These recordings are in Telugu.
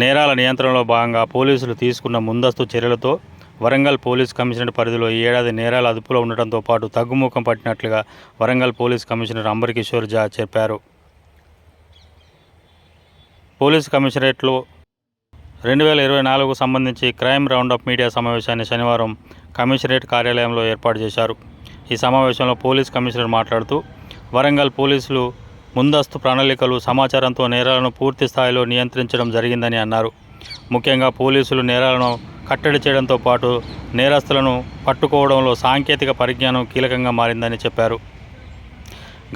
నేరాల నియంత్రణలో భాగంగా పోలీసులు తీసుకున్న ముందస్తు చర్యలతో వరంగల్ పోలీస్ కమిషనర్ పరిధిలో ఈ ఏడాది నేరాల అదుపులో ఉండటంతో పాటు తగ్గుముఖం పట్టినట్లుగా వరంగల్ పోలీస్ కమిషనర్ అంబరికిషోర్ జా చెప్పారు. పోలీస్ కమిషనరేట్లో రెండు వేల ఇరవై నాలుగుకు సంబంధించి క్రైమ్ రౌండప్ మీడియా సమావేశాన్ని శనివారం కమిషనరేట్ కార్యాలయంలో ఏర్పాటు చేశారు. ఈ సమావేశంలో పోలీస్ కమిషనర్ మాట్లాడుతూ వరంగల్ పోలీసులు ముందస్తు ప్రణాళికలు సమాచారంతో నేరాలను పూర్తి స్థాయిలో నియంత్రించడం జరిగిందని అన్నారు. ముఖ్యంగా పోలీసులు నేరాలను కట్టడి చేయడంతో పాటు నేరస్తులను పట్టుకోవడంలో సాంకేతిక పరిజ్ఞానం కీలకంగా మారిందని చెప్పారు.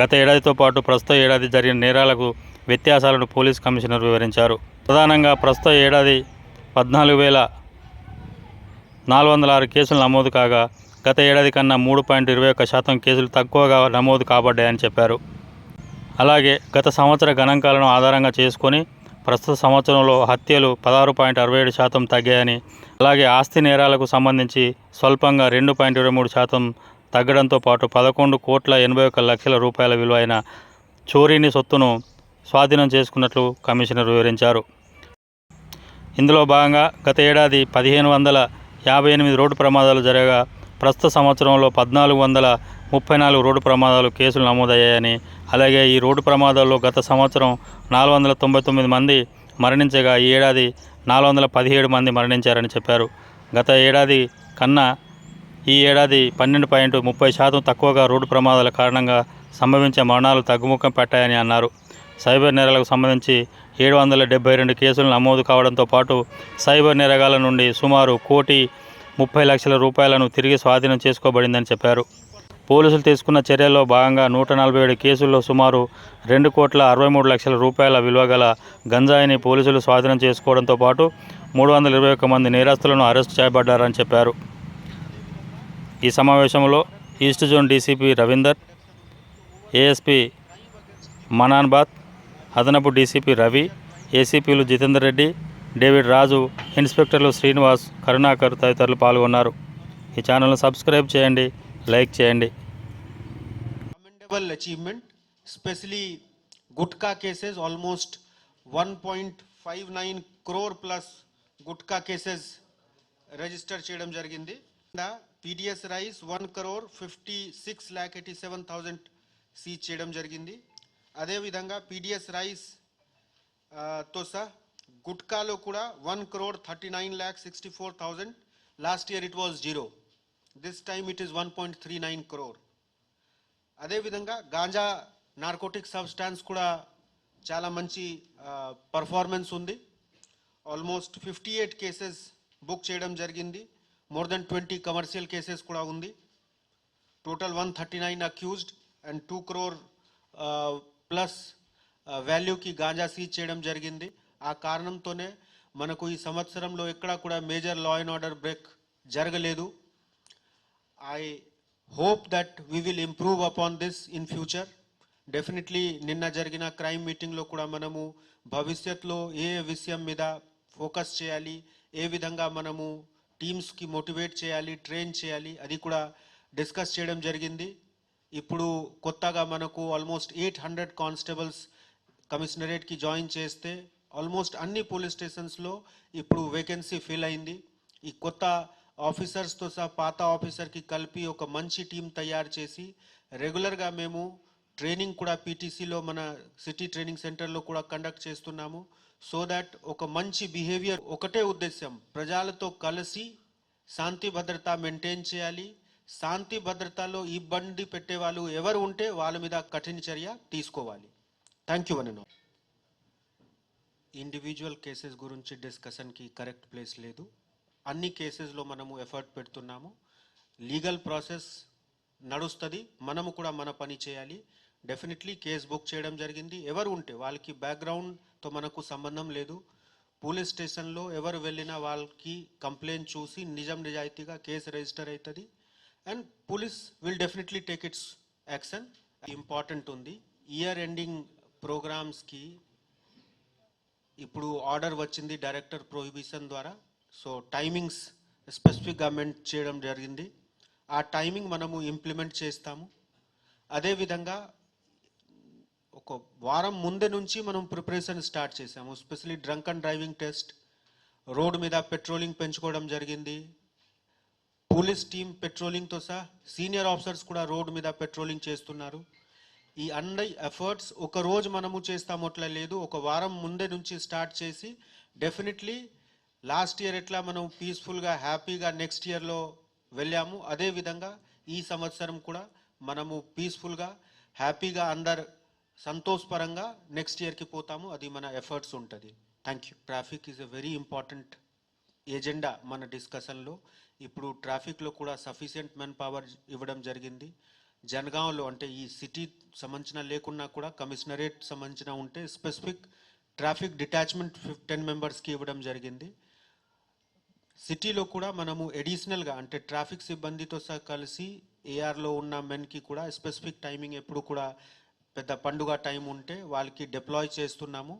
గత ఏడాదితో పాటు ప్రస్తుత ఏడాది జరిగిన నేరాలకు వ్యత్యాసాలను పోలీస్ కమిషనర్ వివరించారు. ప్రధానంగా ప్రస్తుత ఏడాది పద్నాలుగు వేల నాలుగు వందల ఆరు కేసులు నమోదు కాగా గత ఏడాది కన్నా మూడు పాయింట్ ఇరవై ఒక్క శాతం కేసులు తక్కువగా నమోదు కాబడ్డాయని చెప్పారు. అలాగే గత సంవత్సర గణాంకాలను ఆధారంగా చేసుకొని ప్రస్తుత సంవత్సరంలో హత్యలు పదహారు పాయింట్ అరవై ఏడు శాతం తగ్గాయని అలాగే ఆస్తి నేరాలకు సంబంధించి స్వల్పంగా రెండు పాయింట్ ఇరవై మూడు శాతం తగ్గడంతో పాటు పదకొండు కోట్ల ఎనభై ఒక్క లక్షల రూపాయల విలువైన చోరీని సొత్తును స్వాధీనం చేసుకున్నట్లు కమిషనర్ వివరించారు. ఇందులో భాగంగా గత ఏడాది పదిహేను వందల యాభై ఎనిమిది రోడ్డు ప్రమాదాలు జరగగా ప్రస్తుత సంవత్సరంలో పద్నాలుగు వందల ముప్పై నాలుగు రోడ్డు ప్రమాదాలు కేసులు నమోదయ్యాయని అలాగే ఈ రోడ్డు ప్రమాదాల్లో గత సంవత్సరం నాలుగు వందల తొంభై తొమ్మిది మంది మరణించగా ఈ ఏడాది నాలుగు వందల పదిహేడు మంది మరణించారని చెప్పారు. గత ఏడాది కన్నా ఈ ఏడాది పన్నెండు పాయింట్ ముప్పై శాతం తక్కువగా రోడ్డు ప్రమాదాల కారణంగా సంభవించే మరణాలు తగ్గుముఖం పెట్టాయని అన్నారు. సైబర్ నేరాలకు సంబంధించి ఏడు వందల డెబ్బై రెండు కేసులు నమోదు కావడంతో పాటు సైబర్ నేరగాల నుండి సుమారు కోటి ముప్పై లక్షల రూపాయలను తిరిగి స్వాధీనం చేసుకోబడిందని చెప్పారు. పోలీసులు తీసుకున్న చర్యల్లో భాగంగా నూట నలభై ఏడు కేసుల్లో సుమారు రెండు కోట్ల అరవై మూడు లక్షల రూపాయల విలువ గల గంజాయిని పోలీసులు స్వాధీనం చేసుకోవడంతో పాటు మూడు వందల ఇరవై ఒక్క మంది నేరస్తులను అరెస్ట్ చేయబడ్డారని చెప్పారు. ఈ సమావేశంలో east zone DCP Ravinder ASP మనాన్బాద్ అదనపు డీసీపీ రవి ఏసీపీలు జితేందర్ రెడ్డి డేవిడ్ రాజు ఇన్స్పెక్టర్లు శ్రీనివాస్ కరుణాకర్ తదితరులు పాల్గొన్నారు. ఈ ఛానల్ను సబ్స్క్రైబ్ చేయండి. లైక్ చేయండి. Commendable achievement specially gutka cases almost one point five nine crore plus gutka cases register చేయడం జరిగింది. PDS rice one crore fifty six lakh eighty seven thousand seize చేయడం జరిగింది. అదేవిధంగా పీడిఎస్ రైస్తో సహా గుట్కాలో కూడా one crore thirty nine lakh sixty four thousand last year it was zero this time it is one point three nine crore అదేవిధంగా గాంజా నార్కోటిక్ సబ్స్టాన్స్ కూడా చాలా మంచి పర్ఫార్మెన్స్ ఉంది. Almost fifty eight cases book చేయడం జరిగింది. More than twenty commercial cases కూడా ఉంది. Total one thirty nine accused and two crore plus వాల్యూకి ganja seize చేయడం జరిగింది. ఆ కారణంతోనే మనకు ఈ సంవత్సరంలో ఎక్కడా కూడా major law and order break జరగలేదు. I hope that we will improve upon this in future definitely నిన్న జరిగిన క్రైమ్ మీటింగ్లో కూడా మనము భవిష్యత్తులో ఏ విషయం మీద ఫోకస్ చేయాలి ఏ విధంగా మనము టీమ్స్కి మోటివేట్ చేయాలి ట్రైన్ చేయాలి అది కూడా డిస్కస్ చేయడం జరిగింది. ఇప్పుడు కొత్తగా మనకు ఆల్మోస్ట్ ఎయిట్ హండ్రెడ్ కానిస్టేబుల్స్ కమిషనరేట్కి జాయిన్ చేస్తే ఆల్మోస్ట్ అన్ని పోలీస్ స్టేషన్స్లో ఇప్పుడు వేకెన్సీ ఫిల్ అయింది. ఈ కొత్త ఆఫీసర్స్తో సహా పాత ఆఫీసర్కి కలిపి ఒక మంచి టీం తయారు చేసి రెగ్యులర్గా మేము ట్రైనింగ్ కూడా పీటీసీలో మన సిటీ ట్రైనింగ్ సెంటర్లో కూడా కండక్ట్ చేస్తున్నాము. సో దట్ ఒక మంచి బిహేవియర్ ఒకటే ఉద్దేశం ప్రజలతో కలిసి శాంతి భద్రత మెయింటైన్ చేయాలి. శాంతి భద్రతలో ఇబ్బంది పెట్టే వాళ్ళు ఎవరు ఉంటే వాళ్ళ మీద కఠిన చర్య తీసుకోవాలి. థ్యాంక్ యూ అని ఇండివిజువల్ కేసెస్ గురించి డిస్కషన్కి కరెక్ట్ ప్లేస్ లేదు. అన్ని కేసెస్లో మనము ఎఫర్ట్ పెడుతున్నాము. లీగల్ ప్రాసెస్ నడుస్తుంది. మనము కూడా మన పని చేయాలి. డెఫినెట్లీ కేస్ బుక్ చేయడం జరిగింది. ఎవరు ఉంటే వాళ్ళకి బ్యాక్గ్రౌండ్తో మనకు సంబంధం లేదు. పోలీస్ స్టేషన్లో ఎవరు వెళ్ళినా వాళ్ళకి కంప్లైంట్ చూసి నిజం నిజాయితీగా కేసు రిజిస్టర్ అవుతుంది. And police will definitely take its action. Important ఉంది. ఇయర్ ఎండింగ్ ప్రోగ్రామ్స్కి ఇప్పుడు ఆర్డర్ వచ్చింది డైరెక్టర్ ప్రొహిబిషన్ ద్వారా. సో టైమింగ్స్ స్పెసిఫిక్గా మెంట్ చేయడం జరిగింది. ఆ టైమింగ్ మనము ఇంప్లిమెంట్ చేస్తాము. అదేవిధంగా ఒక వారం ముందే నుంచి మనం ప్రిపరేషన్ స్టార్ట్ చేసాము specially drunk and driving test road మీద పెట్రోలింగ్ పెంచుకోవడం జరిగింది. పోలీస్ టీం పెట్రోలింగ్తో సహా సీనియర్ ఆఫీసర్స్ కూడా రోడ్డు మీద పెట్రోలింగ్ చేస్తున్నారు. ఈ అన్ని ఎఫర్ట్స్ ఒక రోజు మనము చేస్తామట్లా లేదు. ఒక వారం ముందే నుంచి స్టార్ట్ చేసి డెఫినెట్లీ లాస్ట్ ఇయర్ ఎట్లా మనం పీస్ఫుల్గా హ్యాపీగా నెక్స్ట్ ఇయర్లో వెళ్ళాము అదే విధంగా ఈ సంవత్సరం కూడా మనము పీస్ఫుల్గా హ్యాపీగా అందరు సంతోషపరంగా నెక్స్ట్ ఇయర్కి పోతాము. అది మన ఎఫర్ట్స్ ఉంటుంది. Thank you traffic is a very important agenda మన డిస్కషన్లో ఇప్పుడు ట్రాఫిక్లో కూడా సఫిషియెంట్ మెన్ పవర్ ఇవ్వడం జరిగింది. జనగాంలో అంటే ఈ సిటీ సంబంధించిన లేకున్నా కూడా కమిషనరేట్ సంబంధించిన ఉంటే స్పెసిఫిక్ ట్రాఫిక్ డిటాచ్మెంట్ టెన్ మెంబర్స్కి ఇవ్వడం జరిగింది. సిటీలో కూడా మనము ఎడిషనల్గా అంటే ట్రాఫిక్ సిబ్బందితో సహా కలిసి ఏఆర్లో ఉన్న మెన్కి కూడా స్పెసిఫిక్ టైమింగ్ ఎప్పుడు కూడా పెద్ద పండుగ టైం ఉంటే వాళ్ళకి డిప్లాయ్ చేస్తున్నాము.